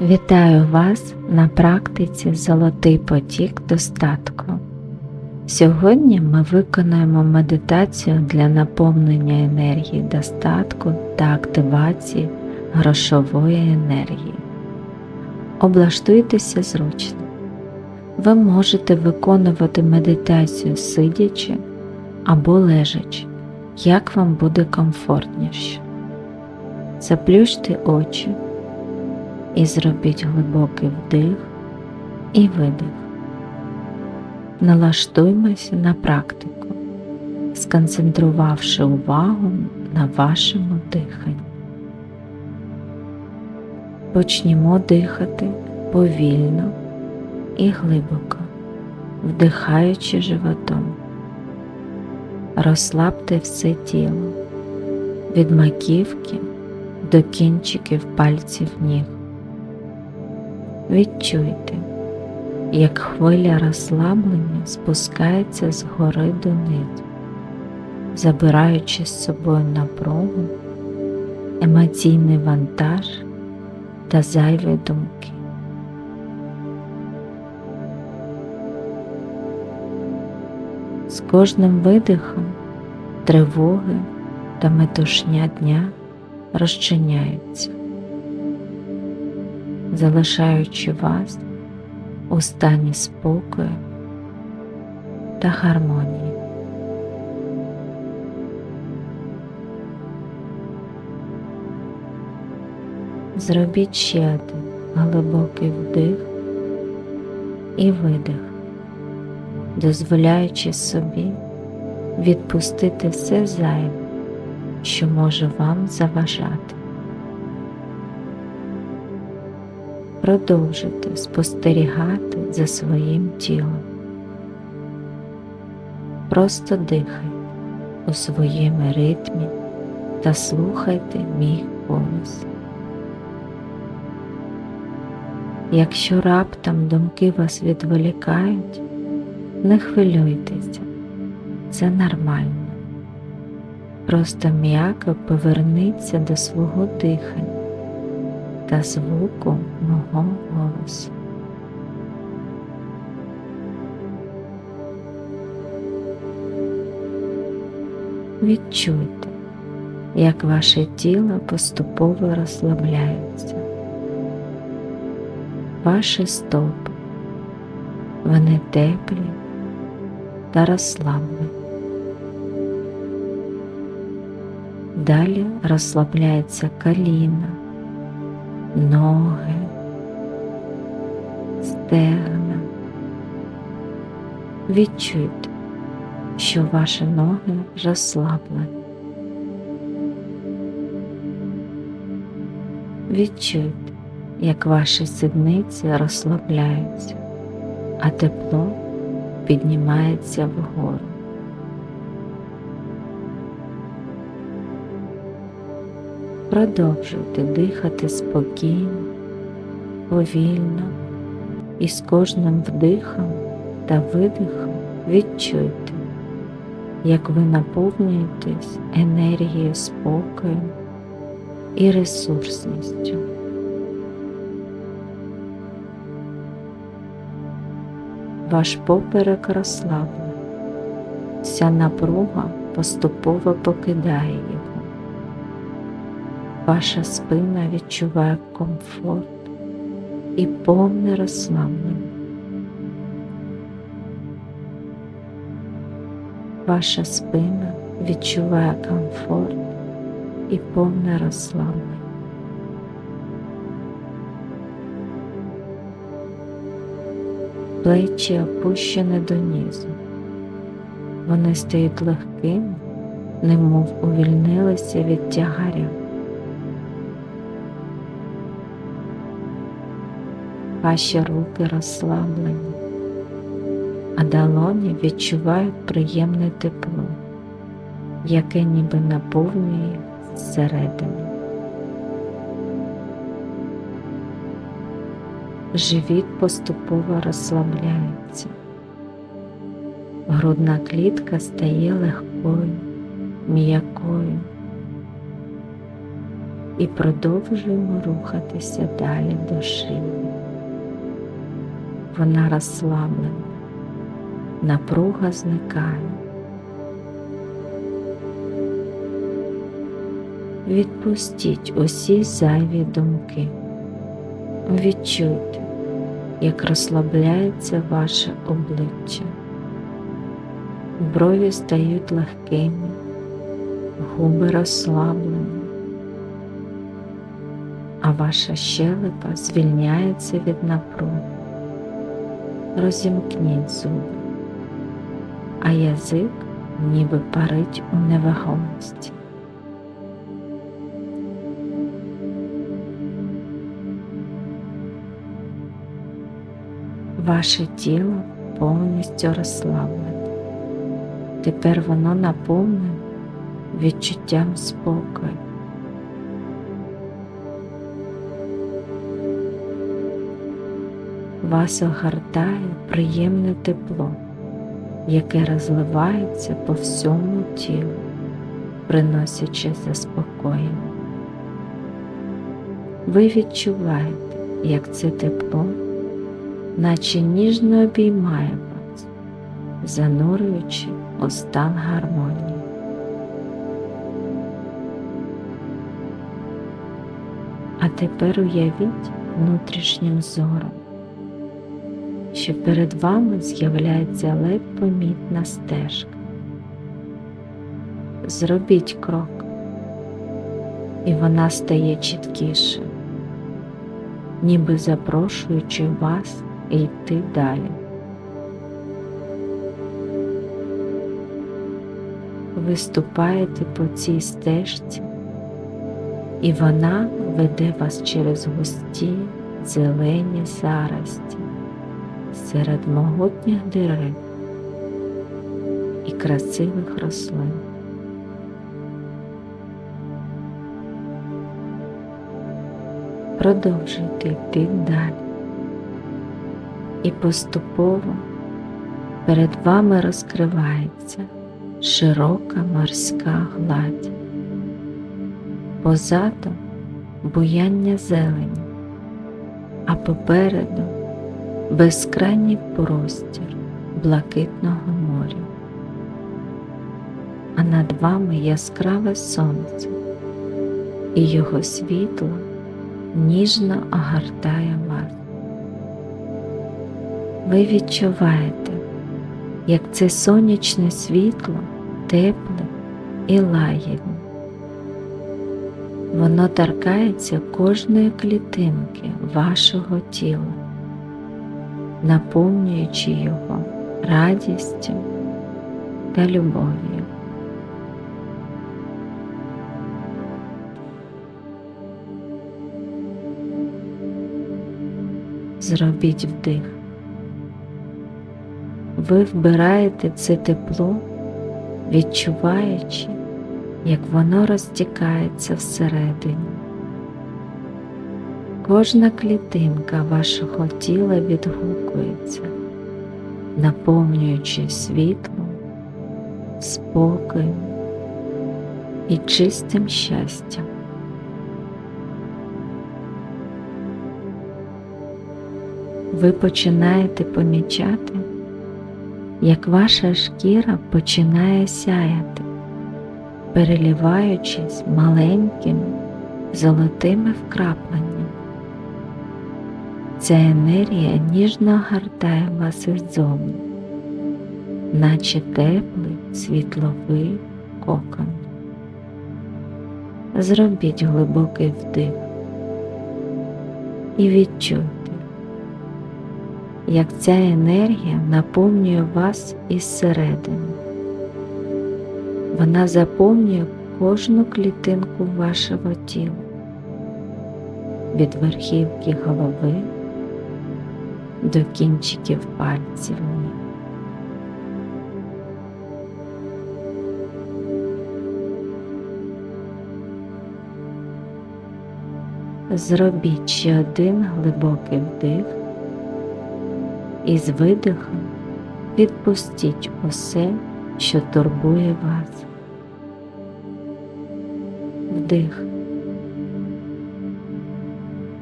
Вітаю вас на практиці Золотий потік достатку. Сьогодні ми виконаємо медитацію для наповнення енергії достатку та активації грошової енергії. Облаштуйтеся зручно. Ви можете виконувати медитацію сидячи або лежачи, як вам буде комфортніше. Заплющте очі і зробіть глибокий вдих і видих. Налаштуймося на практику, сконцентрувавши увагу на вашому диханні. Почнімо дихати повільно і глибоко, вдихаючи животом. Розслабте все тіло від маківки до кінчиків пальців ніг. Відчуйте, як хвиля розслаблення спускається згори донизу, забираючи з собою напругу, емоційний вантаж та зайві думки. З кожним видихом тривоги та метушня дня розчиняються, залишаючи вас у стані спокою та гармонії. Зробіть ще один глибокий вдих і видих, дозволяючи собі відпустити все зайве, що може вам заважати. Продовжуйте спостерігати за своїм тілом. Просто дихайте у своєму ритмі та слухайте мій голос. Якщо раптом думки вас відволікають, не хвилюйтеся, це нормально. Просто м'яко поверніться до свого дихання та звуку мого голосу. Відчуйте, як ваше тіло поступово розслабляється. Ваші стопи, вони теплі та розслаблені. Далі розслабляється коліна, ноги, стегна. Відчуйте, що ваші ноги розслаблені. Відчуйте, як ваші сідниці розслабляються, а тепло піднімається вгору. Продовжуйте дихати спокійно, повільно і з кожним вдихом та видихом відчуйте, як ви наповнюєтесь енергією спокою і ресурсністю. Ваш поперек розслаблений, вся напруга поступово покидає. Ваша спина відчуває комфорт і повне розслаблення. Ваша спина відчуває комфорт і повне розслаблення. Плечі опущені донизу. Вони стають легкими, немов увільнилися від тягаря. Ваші руки розслаблені, а долоні відчувають приємне тепло, яке ніби наповнює їх зсередини. Живіт поступово розслабляється, грудна клітка стає легкою, м'якою. і продовжуємо рухатися далі до шиї. Вона розслаблена, напруга зникає. Відпустіть усі зайві думки. Відчуйте, як розслабляється ваше обличчя. Брові стають легкими, губи розслаблені, а ваша щелепа звільняється від напруги. Розімкніть зуби, а язик ніби парить у невагомості. Ваше тіло повністю розслаблене. Тепер воно наповнене відчуттям спокою. Вас огортає приємне тепло, яке розливається по всьому тілу, приносячи заспокоєння. Ви відчуваєте, як це тепло, наче ніжно обіймає вас, занурюючи у стан гармонії. А тепер уявіть внутрішнім зором, що перед вами з'являється ледь помітна стежка. Зробіть крок, і вона стає чіткішою, ніби запрошуючи вас йти далі. Ви ступаєте по цій стежці, і вона веде вас через густі зелені зарості серед могутніх дерев і красивих рослин. Продовжуйте йти далі, і поступово перед вами розкривається широка морська гладь, позаду буяння зелені, а попереду безкрайній простір блакитного моря, а над вами яскраве сонце, і його світло ніжно огортає вас. Ви відчуваєте, як це сонячне світло тепле і лагідне. Воно торкається кожної клітинки вашого тіла, наповнюючи його радістю та любов'ю. Зробіть вдих. Ви вбираєте це тепло, відчуваючи, як воно розтікається всередині. Кожна клітинка вашого тіла відгукується, наповнюючи світлом, спокоєм і чистим щастям. Ви починаєте помічати, як ваша шкіра починає сяяти, переліваючись маленькими золотими вкрапленнями. Ця енергія ніжно гартає вас іззовні, наче теплий світловий кокон. Зробіть глибокий вдих і відчуйте, як ця енергія наповнює вас із середини. Вона заповнює кожну клітинку вашого тіла від верхівки голови до кінчиків пальців. Зробіть ще один глибокий вдих і з видихом відпустіть усе, що турбує вас. Вдих.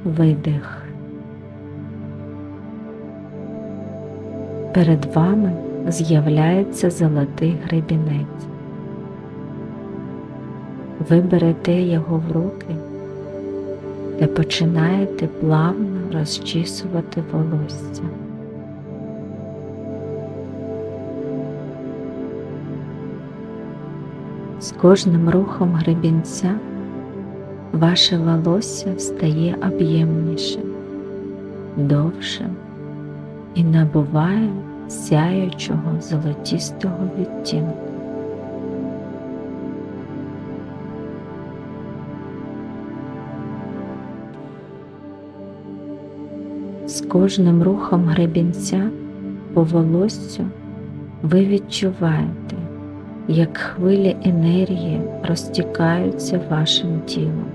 видих. Перед вами з'являється золотий гребінець. Ви берете його в руки та починаєте плавно розчісувати волосся. З кожним рухом гребінця ваше волосся стає об'ємнішим, довшим і набуває сяючого золотістого відтінку. З кожним рухом гребінця по волоссю ви відчуваєте, як хвилі енергії розтікаються вашим тілом,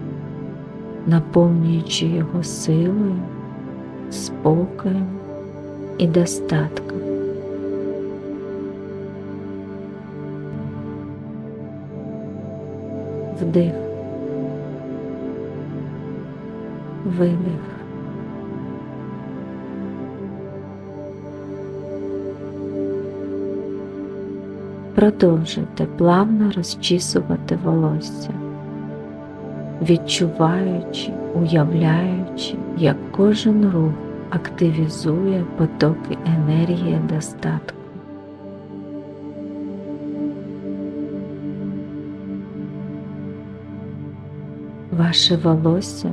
наповнюючи його силою, спокоєм і достатком. Вдих, видих. Продовжуйте плавно розчісувати волосся, відчуваючи, уявляючи, як кожен рух активізує потоки енергії достатку. Ваше волосся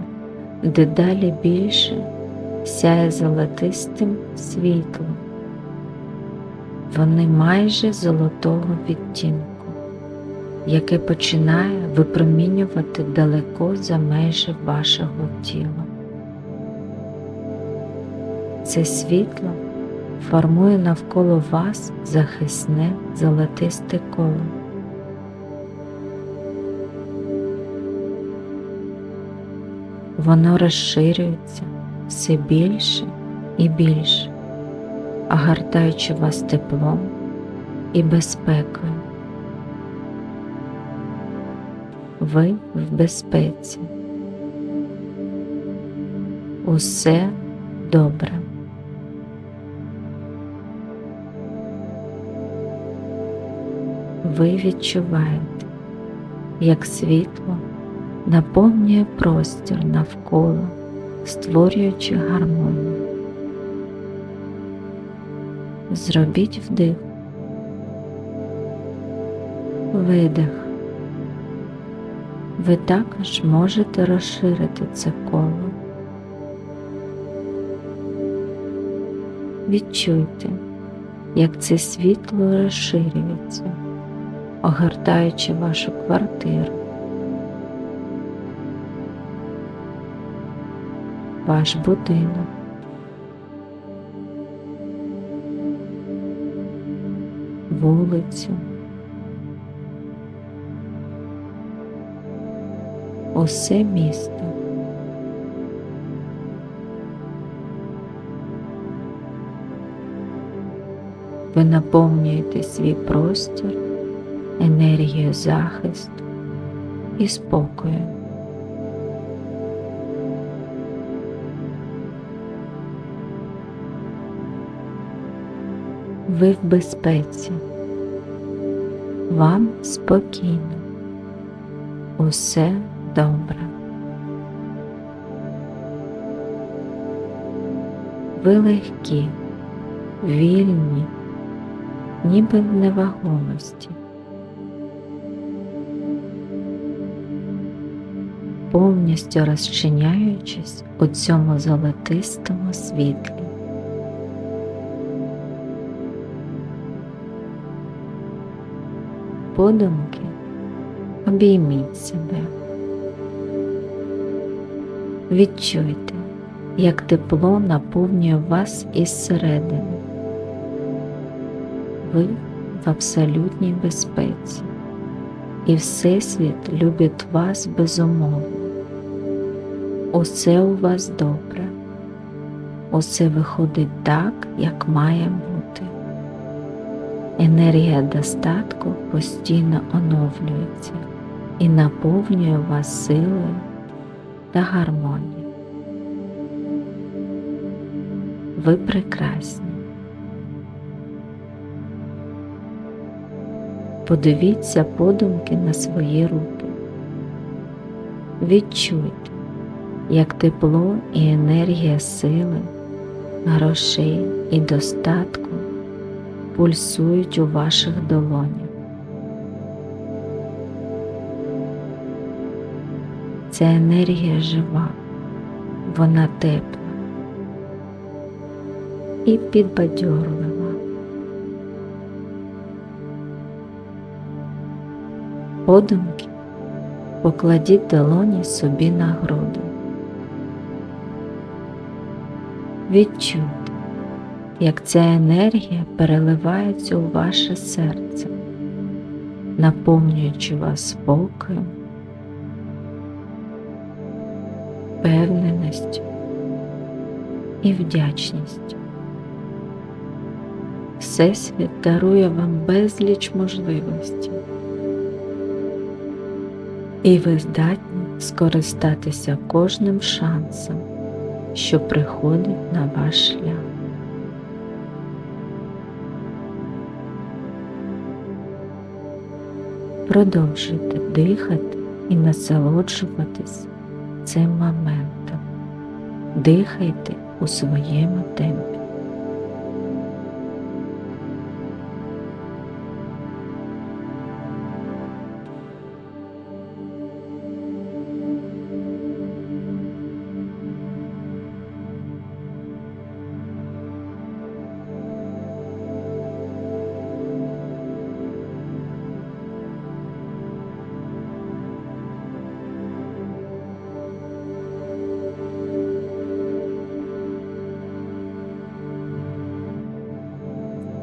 дедалі більше сяє золотистим світлом. Вони майже золотого відтінку, яке починає випромінювати далеко за межі вашого тіла. Це світло формує навколо вас захисне золотисте коло. Воно розширюється все більше і більше, огортаючи вас теплом і безпекою. Ви в безпеці. Усе добре. Ви відчуваєте, як світло наповнює простір навколо, створюючи гармонію. Зробіть вдих, видих. Ви також можете розширити це коло. Відчуйте, як це світло розширюється, огортаючи вашу квартиру, ваш будинок. Вулицю, усе місто. Ви наповнюєте свій простір енергією захисту і спокою. Ви в безпеці, вам спокійно, усе добре. Ви легкі, вільні, ніби в невагомості. Повністю розчиняючись у цьому золотистому світлі. Подумки обійміть себе. Відчуйте, як тепло наповнює вас із середини. Ви в абсолютній безпеці, і Всесвіт любить вас безумовно. Усе у вас добре, усе виходить так, як має бути. Енергія достатку постійно оновлюється і наповнює вас силою та гармонією. Ви прекрасні. Подивіться подумки на свої руки. Відчуйте, як тепло і енергія сили, грошей і достатку пульсують у ваших долонях. Ця енергія жива, вона тепла і підбадьорлива. Подумки покладіть долоні собі на груди. Відчуйте, як ця енергія переливається у ваше серце, наповнюючи вас спокоєм, впевненістю і вдячністю. Всесвіт дарує вам безліч можливостей, і ви здатні скористатися кожним шансом, що приходить на ваш шлях. Продовжуйте дихати і насолоджуватись цим моментом. Дихайте у своєму темпі.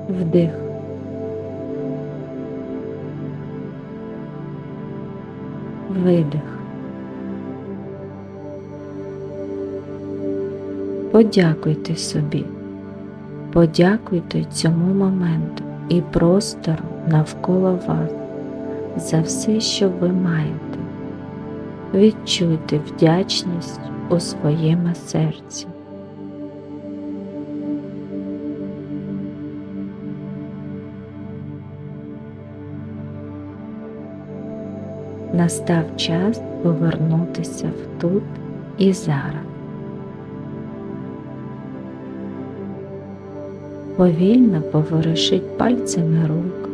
Вдих. Видих. Подякуйте собі, подякуйте цьому моменту і простору навколо вас за все, що ви маєте. Відчуйте вдячність у своєму серці. Настав час повернутися в тут і зараз. Повільно поворушіть пальцями рук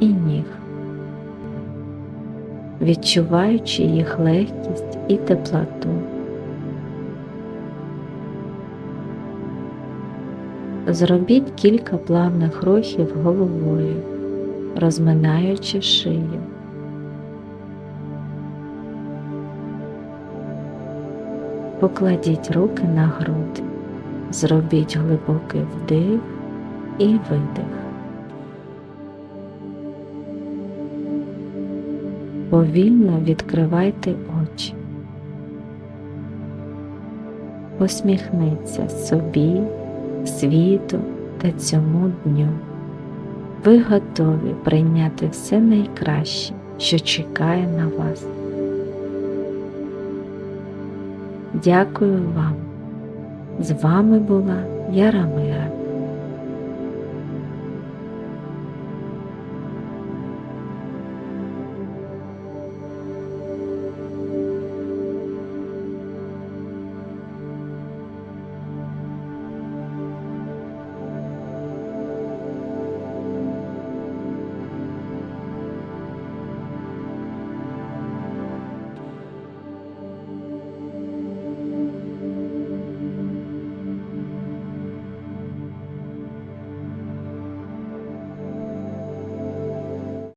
і ніг, відчуваючи їх легкість і теплоту. Зробіть кілька плавних рухів головою, розминаючи шию. Покладіть руки на груди, зробіть глибокий вдих і видих. Повільно відкривайте очі. Посміхніться собі, світу та цьому дню. Ви готові прийняти все найкраще, що чекає на вас. Дякую вам. З вами була Ярамира.